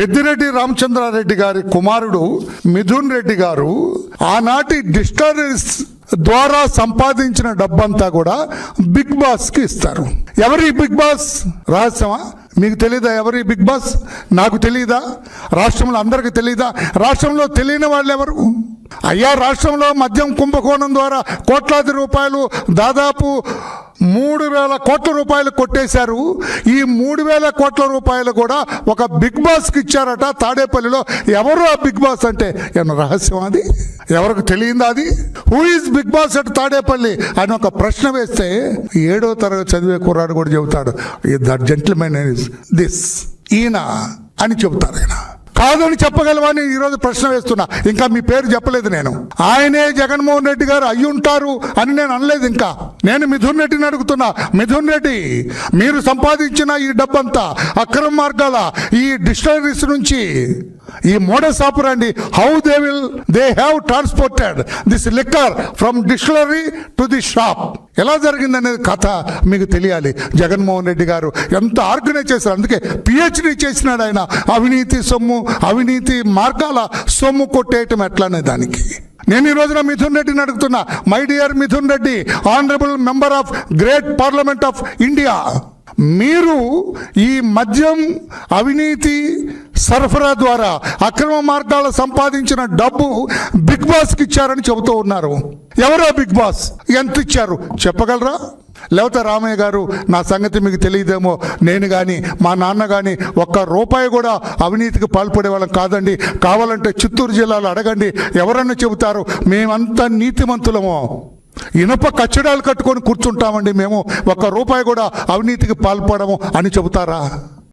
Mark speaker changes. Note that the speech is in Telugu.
Speaker 1: పెద్దిరెడ్డి రామచంద్రారెడ్డి గారి కుమారుడు మిథున్ రెడ్డి గారు ఆనాటి డిస్టరీస్ ద్వారా సంపాదించిన డబ్బంతా కూడా బిగ్ బాస్కి ఇస్తారు. ఎవరి బిగ్ బాస్? రహస్యమా? మీకు తెలీదా ఎవరి బిగ్ బాస్? నాకు తెలీదా? రాష్ట్రంలో అందరికీ తెలీదా? రాష్ట్రంలో తెలియని వాళ్ళు ఎవరు? అయ్యా రాష్ట్రంలో మద్యం కుంభకోణం ద్వారా కోట్లాది రూపాయలు దాదాపు మూడు వేల కోట్ల రూపాయలు కొట్టేశారు. ఈ మూడు వేల కోట్ల రూపాయలు కూడా ఒక బిగ్ బాస్కి ఇచ్చారట తాడేపల్లిలో. ఎవరు ఆ బిగ్ బాస్ అంటే? ఏమన్నా రహస్యం అది? ఎవరికి తెలియందా అది? Who is big boss at Tadepalli? అని ఒక ప్రశ్న వేస్తే ఏడో తరగతి చదివే కుర్రాడు కూడా చెబుతాడు. ఈ దట్ జెంట్మెన్ ఇస్ దిస్ ఈయన అని చెబుతారు. ఆయన కాదని చెప్పగలవని ఈరోజు ప్రశ్న వేస్తున్నా. ఇంకా మీ పేరు చెప్పలేదు నేను. ఆయనే జగన్మోహన్ రెడ్డి గారు అయి ఉంటారు అని నేను అనలేదు ఇంకా. నేను మిథున్ రెడ్డిని అడుగుతున్నా. మిథున్ రెడ్డి మీరు సంపాదించిన ఈ డబ్బంతా అక్రమ మార్గాల ఈ డిస్టరీస్ నుంచి ఈ modus operandi how they will they have transported this liquor from distillery to the shop ఎలా జరిగిందనేది కథ మీకు తెలియాలి. జగన్మోహన్ రెడ్డి గారు ఎంత ఆర్గనైజ్ చేశారు. అందుకే పిహెచ్డి చేసినాడు ఆయన. అవినీతి సొమ్ము అవినీతి మార్గాల సొమ్ము కొట్టేయటం ఎట్లానే దానికి? నేను ఈ రోజున మిథున్ రెడ్డిని అడుగుతున్నా. My dear Mithun Reddy honourable member of great parliament of India మీరు ఈ మద్యం అవినీతి సరఫరా ద్వారా అక్రమ మార్గాల సంపాదించిన డబ్బు బిగ్ బాస్కి ఇచ్చారని చెబుతూ ఉన్నారు. ఎవరో బిగ్ బాస్? ఎంత ఇచ్చారు? చెప్పగలరా? లేకపోతే రామయ్య గారు నా సంగతి మీకు తెలియదేమో నేను కానీ మా నాన్న కానీ ఒక్క రూపాయి కూడా అవినీతికి పాల్పడే వాళ్ళం కాదండి. కావాలంటే చిత్తూరు జిల్లాలో అడగండి. ఎవరన్నా చెబుతారు మేమంతా నీతిమంతులమో. ఇనుప కచ్చడాలు కట్టుకొని కూర్చుంటామండి మేము. ఒక్క రూపాయి కూడా అవినీతికి పాల్పడము అని చెబుతారా?